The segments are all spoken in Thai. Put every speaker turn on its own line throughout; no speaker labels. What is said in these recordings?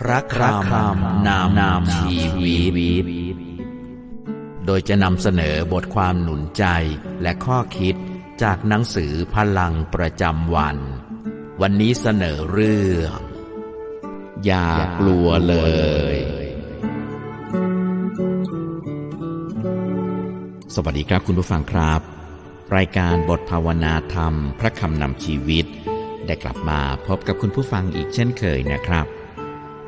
พระคำนามนามชีวิต โดยจะนำเสนอบทความหนุนใจและข้อคิดจากหนังสือพลังประจำวัน วันนี้เสนอเรื่อง อย่ากลัวเลย สวัสดีครับคุณผู้ฟังครับ รายการบทภาวนาธรรม พระคำนำชีวิต ได้กลับมาพบกับคุณผู้ฟังอีกเช่นเคยนะครับ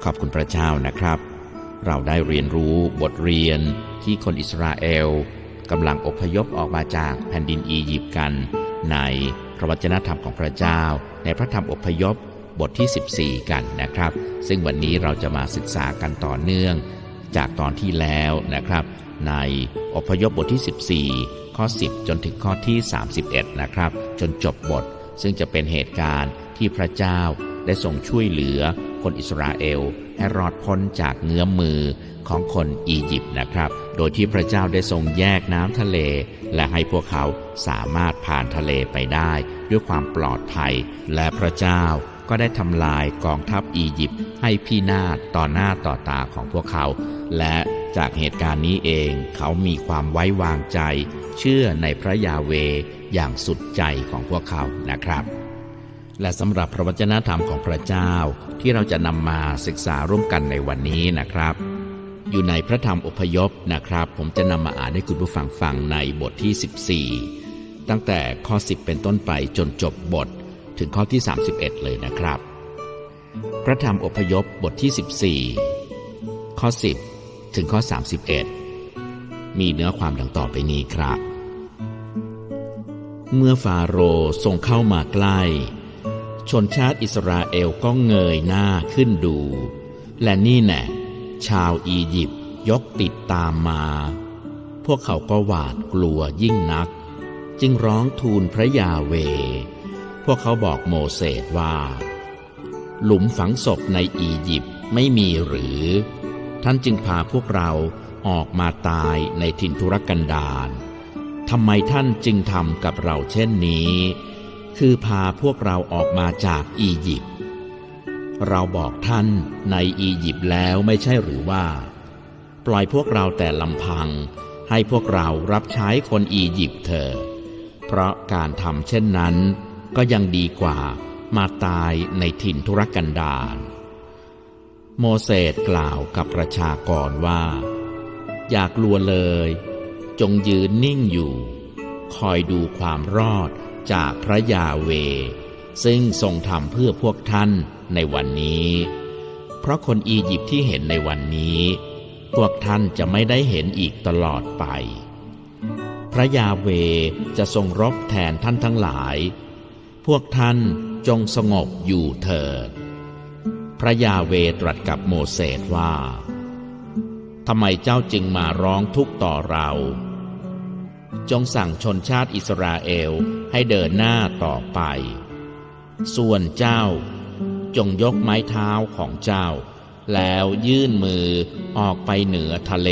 ขอบคุณพระเจ้านะครับ เราได้เรียนรู้บทเรียนที่คนอิสราเอลกำลังอพยพออกมาจากแผ่นดินอียิปต์กัน ในพระวจนะธรรมของพระเจ้า ในพระธรรมอพยพบทที่ 14 กันนะครับ ซึ่งวันนี้เราจะมาศึกษากันต่อเนื่อง จากตอนที่แล้วนะครับ ในอพยพบทที่ 14 ข้อ 10 จนถึงข้อที่ 31 นะครับ จนจบบท ซึ่งจะเป็นเหตุการณ์ที่พระเจ้าได้ทรงช่วยเหลือ คนอิสราเอลให้รอดพ้นจากเงื้อมมือของคนอียิปต์นะครับ โดยที่พระเจ้าได้ทรงแยกน้ำทะเล และให้พวกเขาสามารถผ่านทะเลไปได้ ด้วยความปลอดภัย และพระเจ้าก็ได้ทำลายกองทัพอียิปต์ให้พินาศต่อหน้าต่อตาของพวกเขา และจากเหตุการณ์นี้เองเขามีความไว้วางใจ เชื่อในพระยาเวอย่างสุดใจของพวกเขานะครับ และสำหรับพระวจนะธรรมของพระเจ้าที่เราจะนำมาศึกษาร่วมกันในวันนี้นะครับ อยู่ในพระธรรมอพยพนะครับ ผมจะนำมาอ่านให้คุณผู้ฟังฟังในบทที่ 14 ตั้งแต่ข้อ 10 เป็นต้นไปจนจบบทถึงข้อที่ 31 เลยนะครับ พระธรรมอพยพบทที่ 14 ข้อ 10 ถึงข้อ 31 มีเนื้อความดังต่อไปนี้ครับ เมื่อฟาโรห์ทรงเข้ามาใกล้ ชนชาติอิสราเอลก็เงยหน้าขึ้นดู และนี่แน่ชาวอียิปต์ยกติดตามมา พวกเขาก็หวาดกลัวยิ่งนัก จึงร้องทูลพระยาเว พวกเขาบอกโมเสสว่า หลุมฝังศพในอียิปต์ไม่มีหรือ ท่านจึงพาพวกเราออกมาตายในถิ่นทุรกันดารทำไมท่านจึงทำกับเราเช่นนี้ คือพาพวกเราออกมาจากอียิปต์ เราบอกท่านในอียิปต์แล้วไม่ใช่หรือว่า ปล่อยพวกเราแต่ลำพัง ให้พวกเรารับใช้คนอียิปต์เถอะเพราะการทำเช่นนั้น ก็ยังดีกว่ามาตายในถิ่นทุรกันดารโมเสสกล่าวกับประชากรว่า อย่ากลัวเลย จงยืนนิ่งอยู่ คอยดูความรอด จากพระยาเว ซึ่งทรงทำเพื่อพวกท่านในวันนี้ เพราะคนอียิปต์ที่เห็นในวันนี้ พวกท่านจะไม่ได้เห็นอีกตลอดไป พระยาเวจะทรงรบแทนท่านทั้งหลาย พวกท่านจงสงบอยู่เถิด พระยาเวตรัสกับโมเสสว่าทำไมเจ้าจึงมาร้องทุกข์ต่อเรา จงสั่งชนชาติอิสราเอลให้เดินหน้าต่อไป ส่วนเจ้า จงยกไม้เท้าของเจ้า แล้วยื่นมือออกไปเหนือทะเล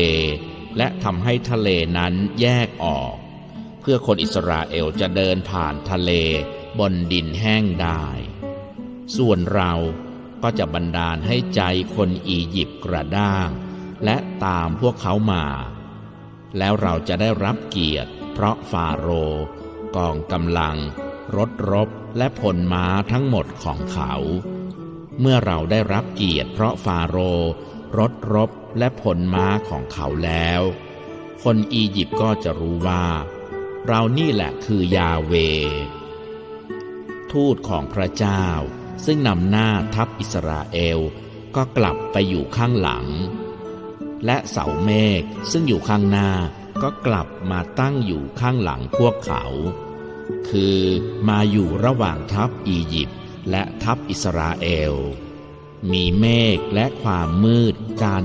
และทำให้ทะเลนั้นแยกออก เพื่อคนอิสราเอลจะเดินผ่านทะเลบนดินแห้งได้ ส่วนเราก็จะบันดาลให้ใจคนอียิปต์กระด้าง และตามพวกเขามา แล้วเราจะได้รับเกียรติ เพราะฟาโรกองกำลัง รถรบและพลม้าทั้งหมดของเขา เมื่อเราได้รับเกียรติเพราะฟาโร รถรบและพลม้าของเขาแล้ว คนอียิปต์ก็จะรู้ว่า เรานี่แหละคือยาเว ทูตของพระเจ้าซึ่งนำหน้าทัพอิสราเอลก็กลับไปอยู่ข้างหลัง และเสาเมฆซึ่งอยู่ข้างหน้า ก็กลับมาตั้งอยู่ข้างหลังพวกเขา คือมาอยู่ระหว่างทัพอียิปต์และทัพอิสราเอล มีเมฆและความมืดกัน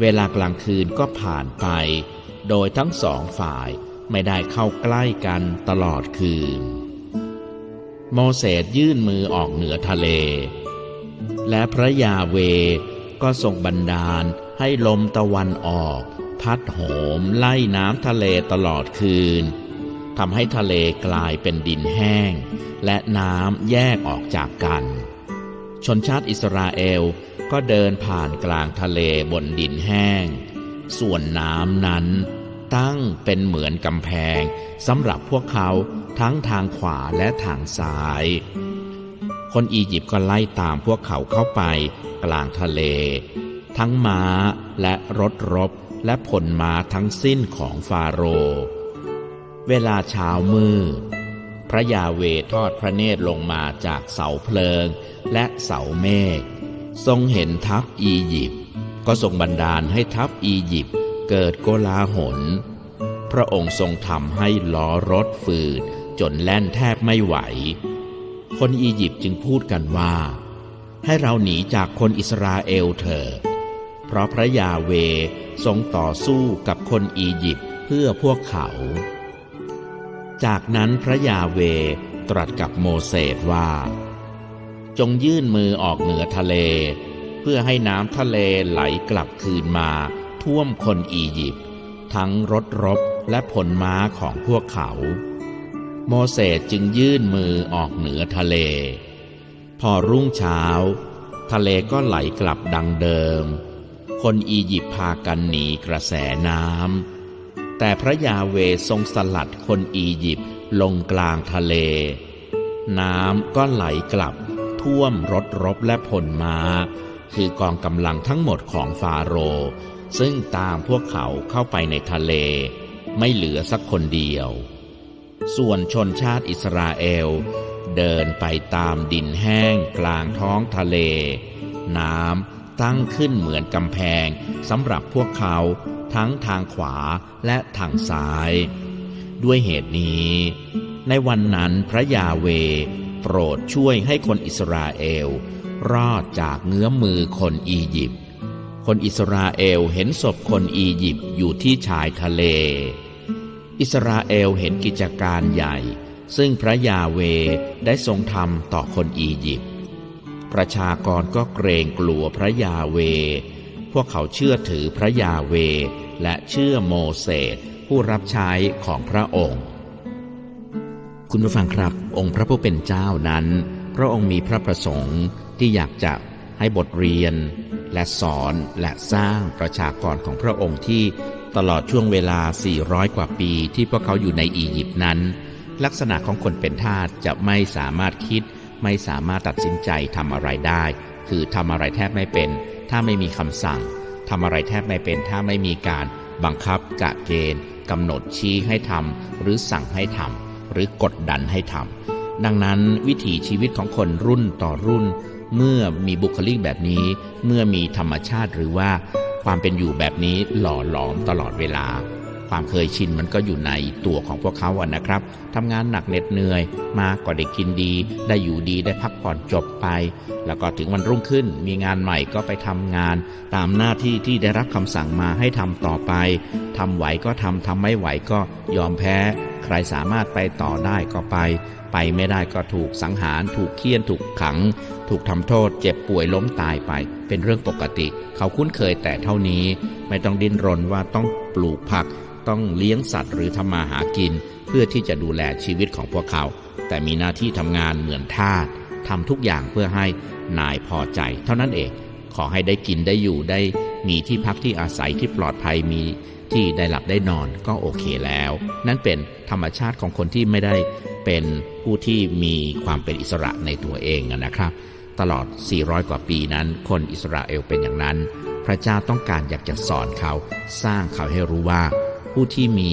เวลากลางคืนก็ผ่านไป โดยทั้งสองฝ่ายไม่ได้เข้าใกล้กันตลอดคืน โมเสสยื่นมือออกเหนือทะเล และพระยาเวก็ทรงบันดาล ให้ลมตะวันออก พัดโหมไล่น้ำทะเลตลอดคืนทำให้ทะเลกลายเป็นดินแห้ง และน้ำแยกออกจากกัน ชนชาติอิสราเอลก็เดินผ่านกลางทะเลบนดินแห้ง ส่วนน้ำนั้นตั้งเป็นเหมือนกำแพงสำหรับพวกเขาทั้งทางขวาและทางซ้าย คนอียิปต์ก็ไล่ตามพวกเขาเข้าไปกลางทะเล ทั้งม้าและรถรบและผลม้าทั้งสิ้นของฟาโรห์เวลาเช้ามืดพระยาเวทอดพระเนตรลงมาจากเสาเพลิงและเสาเมฆทรงเห็นทัพอียิปต์ก็ทรงบันดาลให้ทัพอียิปต์เกิดโกลาหล พระองค์ทรงทำให้ล้อรถฝืดจนแล่นแทบไม่ไหว คนอียิปต์จึงพูดกันว่า ให้เราหนีจากคนอิสราเอลเถิด เพราะพระยาเวทรงต่อสู้กับคนอียิปต์เพื่อพวกเขา จากนั้นพระยาเวตรัสกับโมเสสว่า จงยื่นมือออกเหนือทะเล เพื่อให้น้ำทะเลไหลกลับคืนมา ท่วมคนอียิปต์ทั้งรถรบและผลม้าของพวกเขา โมเสสจึงยื่นมือออกเหนือทะเล พอรุ่งเช้า ทะเลก็ไหลกลับดังเดิม คนอียิปต์พากันหนีกระแสน้ำ แต่พระยาเวทรงสลัดคนอียิปต์ลงกลางทะเล น้ำก็ไหลกลับท่วมรถรบและผลม้า คือกองกำลังทั้งหมดของฟาโรห์ซึ่งตามพวกเขาเข้าไปในทะเล ไม่เหลือสักคนเดียว ส่วนชนชาติอิสราเอล เดินไปตามดินแห้งกลางท้องทะเล น้ำ ตั้งขึ้นเหมือนกำแพงสำหรับพวกเขาทั้งทางขวาและทางซ้าย ด้วยเหตุนี้ ในวันนั้นพระยาเวโปรดช่วยให้คนอิสราเอล รอดจากเงื้อมมือคนอียิปต์คนอิสราเอลเห็นศพคนอียิปต์อยู่ที่ชายทะเล อิสราเอลเห็นกิจการใหญ่ ซึ่งพระยาเวได้ทรงทำต่อคนอียิปต์ ประชากรก็เกรงกลัวพระยาเว พวกเขาเชื่อถือพระยาเว และเชื่อโมเสสผู้รับใช้ของพระองค์ คุณผู้ฟังครับ องค์พระผู้เป็นเจ้านั้น พระองค์มีพระประสงค์ที่อยากจะให้บทเรียน และสอนและสร้างประชากรของพระองค์ที่ตลอดช่วงเวลา 400 กว่าปีที่พวกเขาอยู่ในอียิปต์นั้น ลักษณะของคนเป็นทาสจะไม่สามารถคิด ไม่สามารถตัดสินใจทำอะไรได้ คือทำอะไรแทบไม่เป็น ถ้าไม่มีคำสั่งทำอะไรแทบไม่เป็น ถ้าไม่มีการบังคับกะเกณฑ์กำหนดชี้ให้ทำหรือสั่งให้ทำหรือกดดันให้ทำดังนั้นวิถีชีวิตของคนรุ่นต่อรุ่น เมื่อมีบุคลิกแบบนี้ เมื่อมีธรรมชาติหรือว่าความเป็นอยู่แบบนี้หล่อหลอมตลอดเวลา ความเคยชินมันก็อยู่ในตัวของพวกเขาอะนะครับทำงานหนักเหน็ดเหนื่อย มาก็ได้กินดี ได้อยู่ดีได้พักผ่อนจบไป แล้วก็ถึงวันรุ่งขึ้น มีงานใหม่ก็ไปทำงาน ตามหน้าที่ที่ได้รับคำสั่งมาให้ทำต่อไปทำไหวก็ทำทำไม่ไหวก็ยอมแพ้ ใครสามารถไปต่อได้ก็ไป ไปไม่ได้ก็ถูกสังหาร ถูกเคี่ยนถูกขัง ถูกทำโทษ เจ็บป่วยล้มตายไป เป็นเรื่องปกติ เขาคุ้นเคยแต่เท่านี้ ไม่ต้องดิ้นรนว่าต้องปลูกผัก ต้องเลี้ยงสัตว์หรือทำมาหากิน เพื่อที่จะดูแลชีวิตของพวกเขา แต่มีหน้าที่ทำงานเหมือนทาสทำทุกอย่างเพื่อให้นายพอใจ เท่านั้นเอง ขอให้ได้กินได้อยู่ได้ มีที่พักที่อาศัยที่ปลอดภัยมีที่ได้หลับได้นอนก็โอเคแล้ว นั่นเป็นธรรมชาติของคนที่ไม่ได้เป็นผู้ที่มีความเป็นอิสระในตัวเองนะครับ ตลอด 400 กว่าปีนั้น คนอิสราเอลเป็นอย่างนั้น พระเจ้าต้องการอยากจะสอนเขา สร้างเขาให้รู้ว่า ผู้ที่มี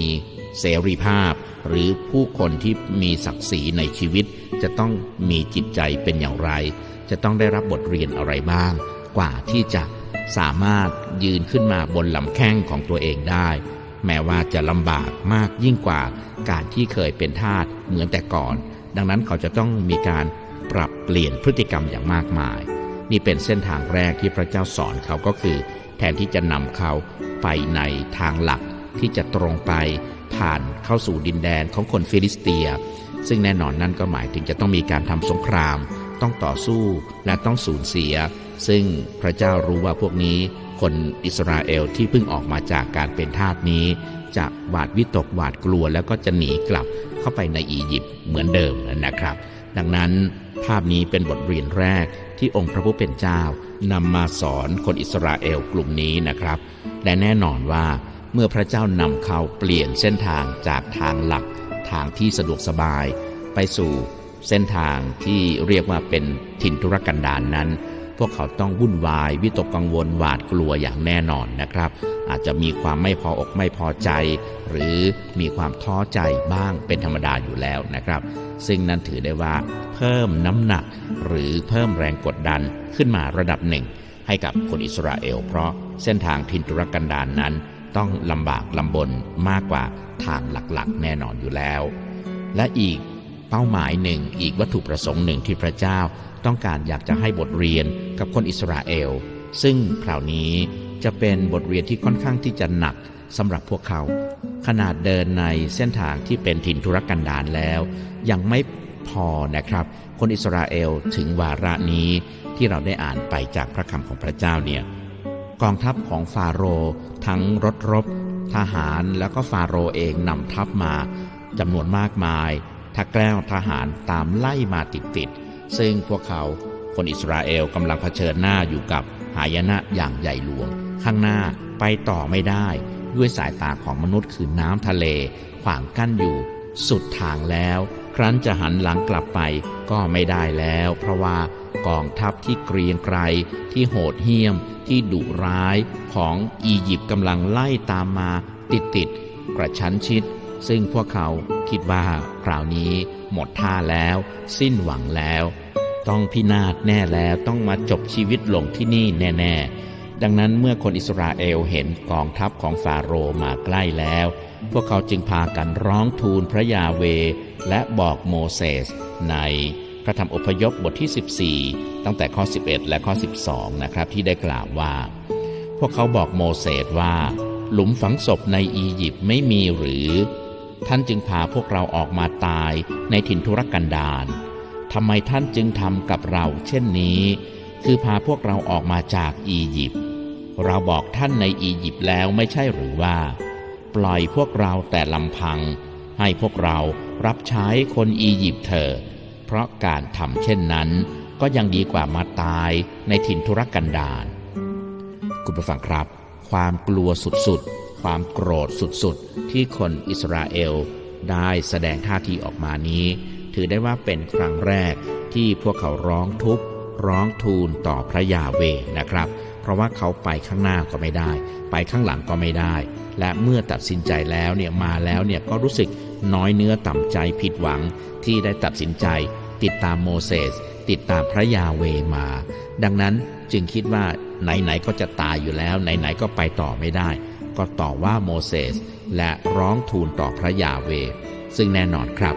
เสรีภาพ หรือผู้คนที่มีศักดิ์ศรีในชีวิต จะต้องมีจิตใจเป็นอย่างไร จะต้องได้รับบทเรียนอะไรบ้าง กว่าที่จะสามารถยืนขึ้นมาบนลำแข้งของตัวเองได้ แม้ว่าจะลำบากมากยิ่งกว่าการที่เคยเป็นทาสเหมือนแต่ก่อน ดังนั้นเขาจะต้องมีการปรับเปลี่ยนพฤติกรรมอย่างมากมาย นี่เป็นเส้นทางแรกที่พระเจ้าสอนเขาก็คือ แททนที่จะนำเขาไปในทางหลัก ที่จะตรงไปผ่านเข้าสู่ดินแดนของคนฟิลิสเตีย ซึ่งแน่นอนนั่นก็หมายถึงจะต้องมีการทำสงคราม ต้องต่อสู้และต้องสูญเสีย ซึ่งพระเจ้ารู้ว่าพวกนี้ คนอิสราเอลที่เพิ่งออกมาจากการเป็นทาสนี้ จะหวาดวิตกหวาดกลัวแล้วก็จะหนีกลับเข้าไปในอียิปต์เหมือนเดิมนะครับ ดังนั้นภาพนี้เป็นบทเรียนแรกที่องค์พระผู้เป็นเจ้านำมาสอนคนอิสราเอลกลุ่มนี้นะครับ และแน่นอนว่า เมื่อพระเจ้านำเขาเปลี่ยนเส้นทางจากทางหลักทางที่สะดวกสบาย ไปสู่เส้นทางที่เรียกว่าเป็นถิ่นธุรกันดารนนั้น พวกเขาต้องวุ่นวาย วิตกกังวลหวาดกลัวอย่างแน่นอนนะครับ อาจจะมีความไม่พออกไม่พอใจ หรือมีความท้อใจบ้างเป็นธรรมดาอยู่แล้วนะครับ ซึ่งนั่นถือได้ว่า เพิ่มน้ำหนัก หรือเพิ่มแรงกดดันขึ้นมาระดับหนึ่ง ให้กับคนอิสราเอล เพราะเส้นทางทินตุรกันดารนนั้น ต้องลำบากลำบนมากกว่าทางหลักๆ แน่นอนอยู่แล้ว และอีกเป้าหมายหนึ่งอีกวัตถุประสงค์หนึ่งที่พระเจ้าต้องการอยากจะให้บทเรียนกับคนอิสราเอล ซึ่งคราวนี้จะเป็นบทเรียนที่ค่อนข้างที่จะหนักสำหรับพวกเขา ขนาดเดินในเส้นทางที่เป็นถิ่นทุรกันดารแล้ว ยังไม่พอนะครับ คนอิสราเอลถึงวาระนี้ที่เราได้อ่านไปจากพระคำของพระเจ้าเนี่ย กองทัพของฟาโรห์ทั้งรถรบ ทหารแล้วก็ฟาโรห์เองนำทัพมาจำนวนมากมายทักแกล้วทหารตามไล่มาติดๆซึ่งพวกเขาคนอิสราเอลกำลังเผชิญหน้าอยู่กับหายนะอย่างใหญ่หลวง ข้างหน้าไปต่อไม่ได้ ด้วยสายตาของมนุษย์คือน้ำทะเล ขวางกั้นอยู่ สุดทางแล้ว ครั้นจะหันหลังกลับไปก็ไม่ได้แล้ว เพราะว่า กองทัพที่เกรียงไกรที่โหดเหี้ยม ที่ดุร้ายของอียิปต์กำลังไล่ตามมาติดติดกระชั้นชิด ซึ่งพวกเขาคิดว่าคราวนี้หมดท่าแล้ว สิ้นหวังแล้ว ต้องพินาศแน่แล้วต้องมาจบชีวิตลงที่นี่แน่ ๆ ดังนั้นเมื่อคนอิสราเอลเห็นกองทัพของฟาโรห์มาใกล้แล้ว พวกเขาจึงพากันร้องทูลพระยาเวและบอกโมเสสใน พระธรรมอพยพบทที่ 14 ตั้งแต่ข้อ 11 และข้อ 12 นะครับที่ได้กล่าวว่า พวกเขาบอกโมเสสว่า หลุมฝังศพในอียิปต์ไม่มีหรือ ท่านจึงพาพวกเราออกมาตายในถิ่นทุรกันดารทำไมท่านจึงทำกับเรา เช่นนี้ คือพาพวกเราออกมาจากอียิปต์เราบอกท่านในอียิปต์แล้วไม่ใช่หรือว่า ปล่อยพวกเราแต่ลำพัง ให้พวกเรารับใช้คนอียิปต์เถอะ ราะการทำเช่นนั้น ก็ยังดีกว่ามาตายในถิ่นทุรกันดารคุณผู้ฟังครับ ความกลัวสุดๆ ความโกรธสุดๆ ที่คนอิสราเอลได้แสดงท่าทีออกมานี้ ถือได้ว่าเป็นครั้งแรกที่พวกเขาร้องทุกข์ร้องทูลต่อพระยาเวนะครับ เพราะว่าเขาไปข้างหน้าก็ไม่ได้ ไปข้างหลังก็ไม่ได้ และเมื่อตัดสินใจแล้วเนี่ยมาแล้วเนี่ยก็รู้สึกน้อยเนื้อต่ำใจผิดหวังที่ได้ตัดสินใจ ติดตามโมเสสติดตามพระยาเวมา ดังนั้นจึงคิดว่าไหนๆก็จะตายอยู่แล้ว ไหนๆก็ไปต่อไม่ได้ ก็ต่อว่าโมเสสและร้องทูลต่อพระยาเว ซึ่งแน่นอนครับ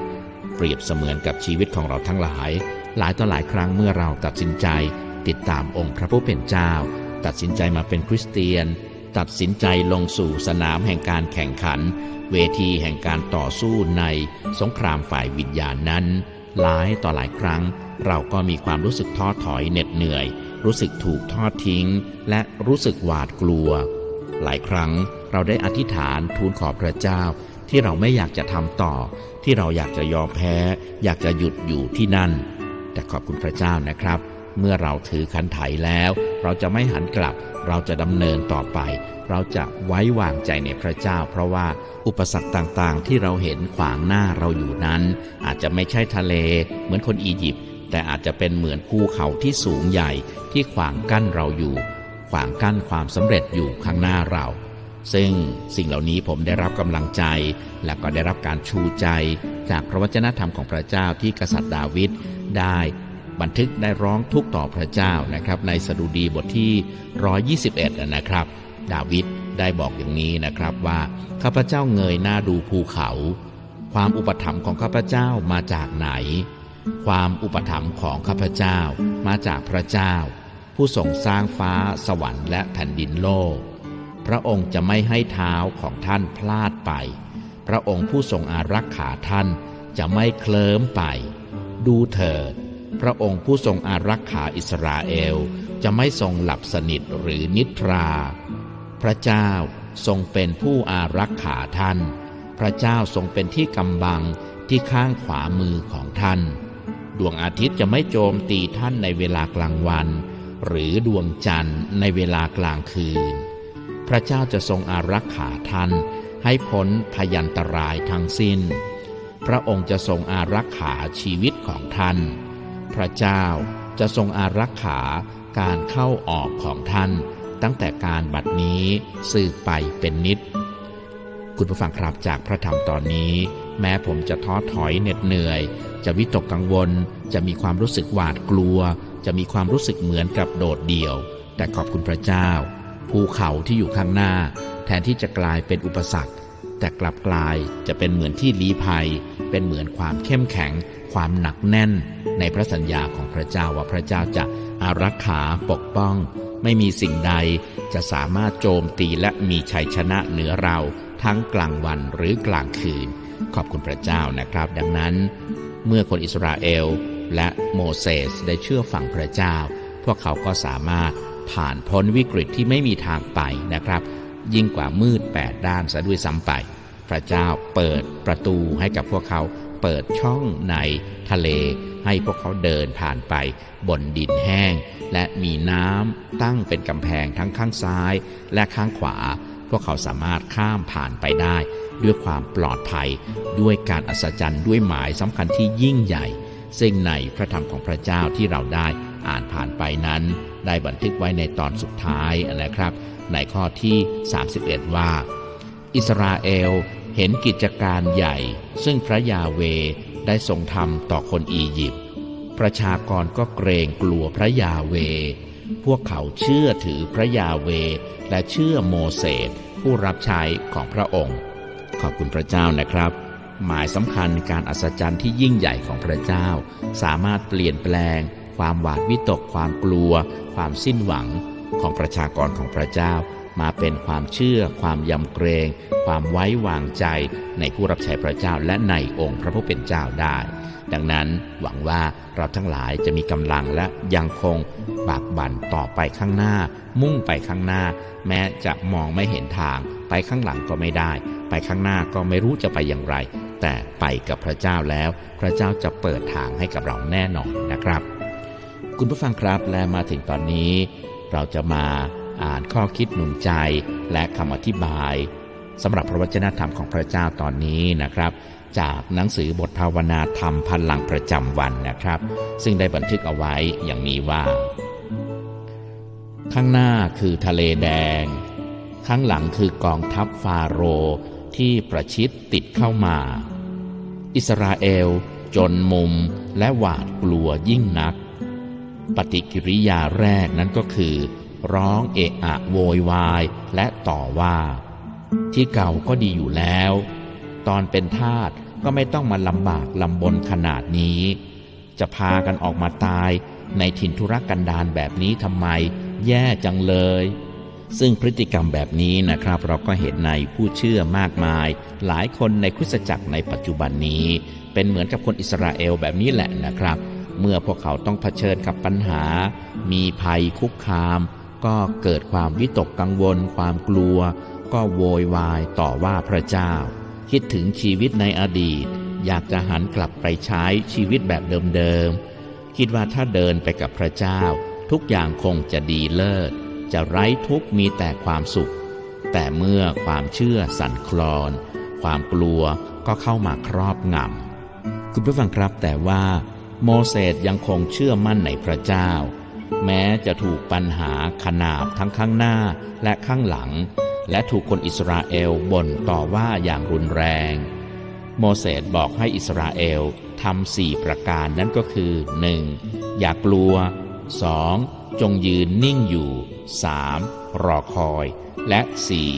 เปรียบเสมือนกับชีวิตของเราทั้งหลาย หลายต่อหลายครั้งเมื่อเราตัดสินใจ ติดตามองค์พระผู้เป็นเจ้า ตัดสินใจมาเป็นคริสเตียน ตัดสินใจลงสู่สนามแห่งการแข่งขัน เวทีแห่งการต่อสู้ในสงครามฝ่ายวิญญาณนั้น หลายต่อหลายครั้ง เราก็มีความรู้สึกท้อถอยเหน็ดเหนื่อย รู้สึกถูกทอดทิ้ง และรู้สึกหวาดกลัว หลายครั้งเราได้อธิษฐานทูลขอพระเจ้า ที่เราไม่อยากจะทำต่อ ที่เราอยากจะยอมแพ้ อยากจะหยุดอยู่ที่นั่น แต่ขอบคุณพระเจ้านะครับ เมื่อเราถือขันไถแล้ว เราจะไม่หันกลับ เราจะดำเนินต่อไป เราจะไว้วางใจในพระเจ้า เพราะว่าอุปสรรคต่างๆ ที่เราเห็นขวางหน้าเราอยู่นั้น อาจจะไม่ใช่ทะเล เหมือนคนอียิปต์แต่อาจจะเป็นเหมือนภูเขาที่สูงใหญ่ที่ขวางกั้นเราอยู่ ขวางกั้นความสำเร็จอยู่ข้างหน้าเรา ซึ่งสิ่งเหล่านี้ผมได้รับกำลังใจ และก็ได้รับการชูใจ จากพระวจนะธรรมของพระเจ้าที่กษัตริย์ดาวิดได้ บันทึกได้ร้องทุกต่อพระเจ้านะครับในสดุดีบทที่ 121 นะครับ ดาวิดได้บอกอย่างนี้นะครับว่าข้าพเจ้าเงยหน้าดูภูเขา ความอุปถัมภ์ของข้าพเจ้ามาจากไหน ความอุปถัมภ์ของข้าพเจ้ามาจากพระเจ้า ผู้ทรงสร้างฟ้าสวรรค์และแผ่นดินโลก พระองค์จะไม่ให้เท้าของท่านพลาดไป พระองค์ผู้ทรงอารักขาท่านจะไม่เคลิ้มไป ดูเถิด พระองค์ผู้ทรงอารักขาอิสราเอลจะไม่ทรงหลับสนิทหรือนิทรา พระเจ้าทรงเป็นผู้อารักขาท่าน พระเจ้าทรงเป็นที่กำบังที่ข้างขวามือของท่าน ดวงอาทิตย์จะไม่โจมตีท่านในเวลากลางวัน หรือดวงจันทร์ในเวลากลางคืน พระเจ้าจะทรงอารักขาท่านให้พ้นพยันตรายทั้งสิ้น พระองค์จะทรงอารักขาชีวิตของท่าน พระเจ้าจะทรงอารักขาการเข้าออกของท่าน ตั้งแต่การบัดนี้สืบไปเป็นนิด คุณผู้ฟังครับจากพระธรรมตอนนี้ แม้ผมจะท้อถอยเหน็ดเหนื่อย จะวิตกกังวล จะมีความรู้สึกหวาดกลัว จะมีความรู้สึกเหมือนกับโดดเดี่ยว แต่ขอบคุณพระเจ้า ภูเขาที่อยู่ข้างหน้า แทนที่จะกลายเป็นอุปสรรค แต่กลับกลายจะเป็นเหมือนที่ลี้ภัย เป็นเหมือนความเข้มแข็ง ความหนักแน่น ในพระสัญญาของพระเจ้าว่าพระเจ้าจะอารักขาปกป้อง ไม่มีสิ่งใดจะสามารถโจมตีและมีชัยชนะเหนือเราทั้งกลางวันหรือกลางคืน ขอบคุณพระเจ้านะครับ ดังนั้น เมื่อคนอิสราเอลและโมเสสได้เชื่อฟังพระเจ้า พวกเขาก็สามารถผ่านพ้นวิกฤตที่ไม่มีทางไปนะครับ ยิ่งกว่ามืดแปดด้านซะด้วยซ้ำไป พระเจ้าเปิดประตูให้กับพวกเขาเปิดช่องในทะเล ให้พวกเขาเดินผ่านไป บนดินแห้ง และมีน้ำตั้งเป็นกำแพงทั้งข้างซ้ายและข้างขวา พวกเขาสามารถข้ามผ่านไปได้ ด้วยความปลอดภัย ด้วยการอัศจรรย์ด้วยหมายสำคัญที่ยิ่งใหญ่ ซึ่งในพระธรรมของพระเจ้าที่เราได้อ่านผ่านไปนั้น ได้บันทึกไว้ในตอนสุดท้ายนะครับ ในข้อที่ 31 ว่า อิสราเอลเห็นกิจการใหญ่ ซึ่งพระยาเวได้ทรงทำต่อคนอียิปต์ประชากรก็เกรงกลัวพระยาเว พวกเขาเชื่อถือพระยาเว และเชื่อโมเสสผู้รับใช้ของพระองค์ ขอบคุณพระเจ้านะครับ หมายสำคัญการอัศจรรย์ที่ยิ่งใหญ่ของพระเจ้า สามารถเปลี่ยนแปลง ความหวาดวิตกความกลัว ความสิ้นหวัง ของประชากรของพระเจ้า มาเป็นความเชื่อ ความยำเกรง ความไว้วางใจในผู้รับใช้พระเจ้าและในองค์พระผู้เป็นเจ้าได้ ดังนั้นหวังว่าเราทั้งหลายจะมีกำลังและยังคงบากบั่นต่อไปข้างหน้า มุ่งไปข้างหน้า แม้จะมองไม่เห็นทาง ไปข้างหลังก็ไม่ได้ ไปข้างหน้าก็ไม่รู้จะไปอย่างไร แต่ไปกับพระเจ้าแล้ว พระเจ้าจะเปิดทางให้กับเราแน่นอนนะครับ คุณผู้ฟังครับและมาถึงตอนนี้ เราจะมาอ่านข้อคิดหนุนใจและคำอธิบายสำหรับพระวจนะธรรมของพระเจ้าตอนนี้นะครับ จากหนังสือบทภาวนาธรรมพลังประจำวันนะครับ ซึ่งได้บันทึกเอาไว้อย่างนี้ว่า ข้างหน้าคือทะเลแดง ข้างหลังคือกองทัพฟาโรที่ประชิดติดเข้ามา อิสราเอล จนมุมและหวาดกลัวยิ่งนัก ปฏิกิริยาแรกนั้นก็คือ ร้องเอะอะโวยวายและต่อว่า ที่เก่าก็ดีอยู่แล้ว ตอนเป็นทาสก็ไม่ต้องมาลำบากลำบนขนาดนี้ จะพากันออกมาตายในถิ่นทุรกันดารแบบนี้ทำไม แย่จังเลย ซึ่งพฤติกรรมแบบนี้นะครับ เราก็เห็นในผู้เชื่อมากมาย หลายคนในคริสตจักรในปัจจุบันนี้ เป็นเหมือนกับคนอิสราเอลแบบนี้แหละนะครับ เมื่อพวกเขาต้องเผชิญกับปัญหา มีภัยคุกคาม ก็เกิดความวิตกกังวล ความกลัว ก็โวยวายต่อว่าพระเจ้า คิดถึงชีวิตในอดีต อยากจะหันกลับไปใช้ชีวิตแบบเดิมๆ คิดว่าถ้าเดินไปกับพระเจ้า ทุกอย่างคงจะดีเลิศ จะไร้ทุกข์มีแต่ความสุข แต่เมื่อความเชื่อสั่นคลอน ความกลัวก็เข้ามาครอบงำคุณผู้ฟังครับแต่ว่า โมเสสยังคงเชื่อมั่นในพระเจ้า แม้จะถูกปัญหาขนาบทั้งข้างหน้าและข้างหลัง และถูกคนอิสราเอลบ่นต่อว่าอย่างรุนแรง โมเสสบอกให้อิสราเอลทำสี่ประการนั่นก็คือ 1. อย่ากลัว 2. จงยืนนิ่งอยู่ 3. รอคอย และ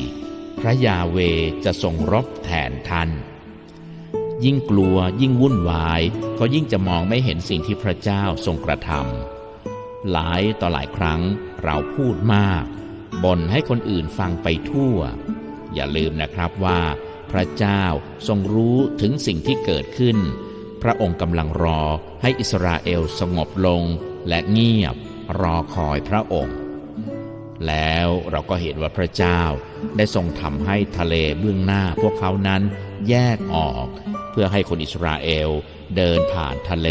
4. พระยาเวจะทรงรบแทนท่าน ยิ่งกลัวยิ่งวุ่นวาย ก็ยิ่งจะมองไม่เห็นสิ่งที่พระเจ้าทรงกระทำ
หลายต่อหลายครั้งเราพูดมากบ่นให้คนอื่นฟังไปทั่ว อย่าลืมนะครับว่า พระเจ้าทรงรู้ถึงสิ่งที่เกิดขึ้น พระองค์กำลังรอให้อิสราเอลสงบลงและเงียบรอคอยพระองค์ แล้วเราก็เห็นว่าพระเจ้าได้ทรงทำให้ทะเลเบื้องหน้าพวกเขานั้นแยกออก เพื่อให้คนอิสราเอลเดินผ่านทะเล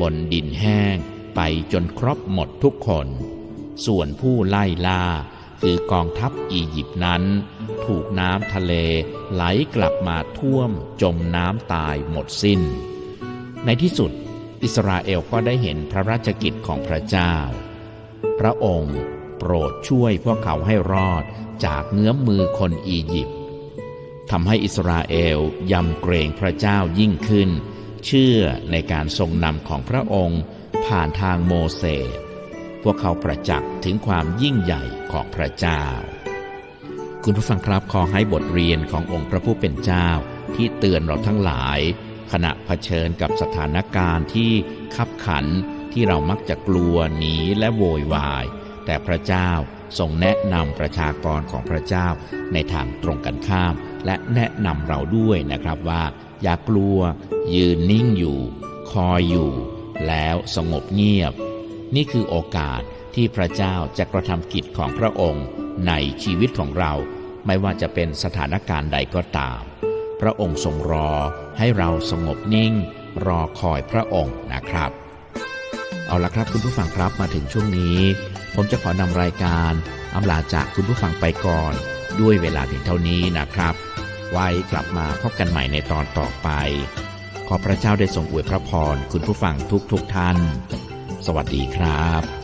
บนดินแห้ง ไปจนครบหมดทุกคน ส่วนผู้ไล่ล่า คือกองทัพอียิปต์นั้น ถูกน้ำทะเลไหลกลับมาท่วมจมน้ำตายหมดสิ้น ในที่สุดอิสราเอลก็ได้เห็นพระราชกิจของพระเจ้า พระองค์โปรดช่วยพวกเขาให้รอดจากเงื้อมมือคนอียิปต์ ทำให้อิสราเอลยำเกรงพระเจ้ายิ่งขึ้น เชื่อในการทรงนำของพระองค์ผ่านทางโมเสสพวกเขาประจักษ์ถึงความยิ่งใหญ่ของพระเจ้า คุณผู้ฟังครับขอให้บทเรียนขององค์พระผู้เป็นเจ้าที่เตือนเราทั้งหลาย ขณะเผชิญกับสถานการณ์ที่ขับขันที่เรามักจะกลัวหนีและโวยวาย แต่พระเจ้า ทรงแนะนำประชากรของพระเจ้าในทางตรงกันข้าม และแนะนำเราด้วยนะครับว่า อย่ากลัว ยืนนิ่งอยู่ คอยอยู่ แล้วสงบเงียบ นี่คือโอกาสที่พระเจ้าจะกระทำกิจของพระองค์ในชีวิตของเรา ไม่ว่าจะเป็นสถานการณ์ใดก็ตาม พระองค์ทรงรอให้เราสงบนิ่ง รอคอยพระองค์นะครับ เอาละครับคุณผู้ฟังครับมาถึงช่วงนี้ ผมจะขอนำรายการอำลาจากคุณผู้ฟังไปก่อน ด้วยเวลาเพียงเท่านี้นะครับ ไว้กลับมาพบกันใหม่ในตอนต่อไป ขอพระเจ้าได้ทรงอวยพระพรคุณผู้ฟังทุกๆทท่าน สวัสดีครับ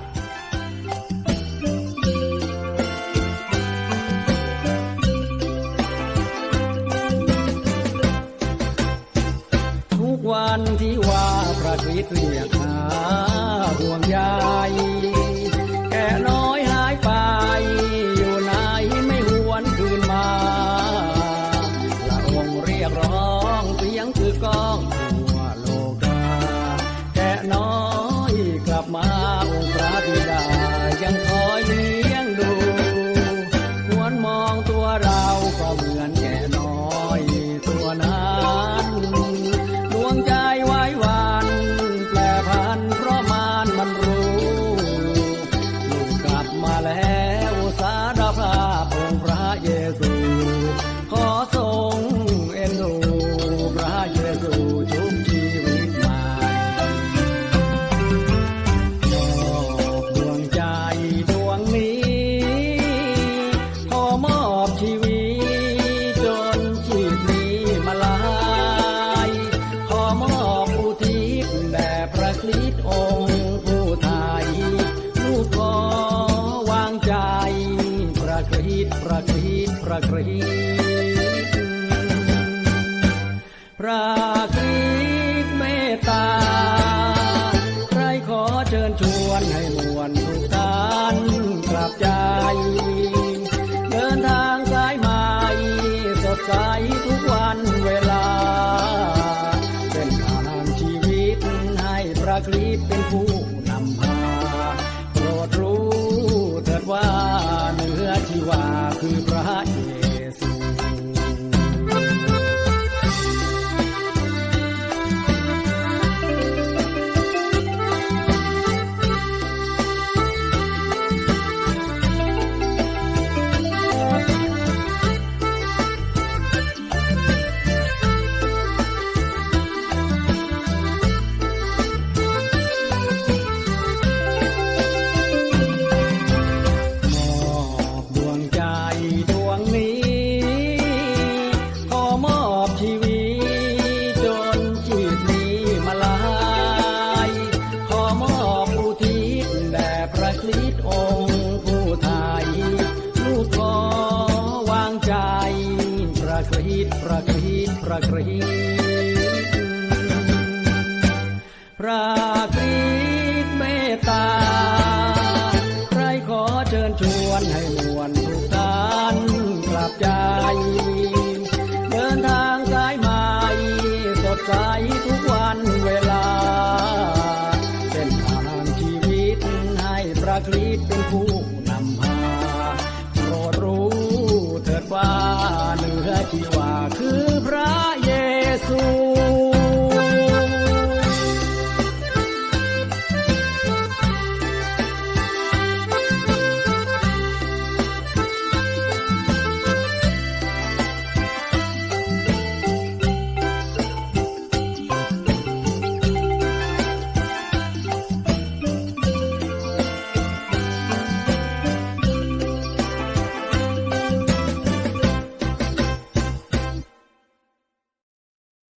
You.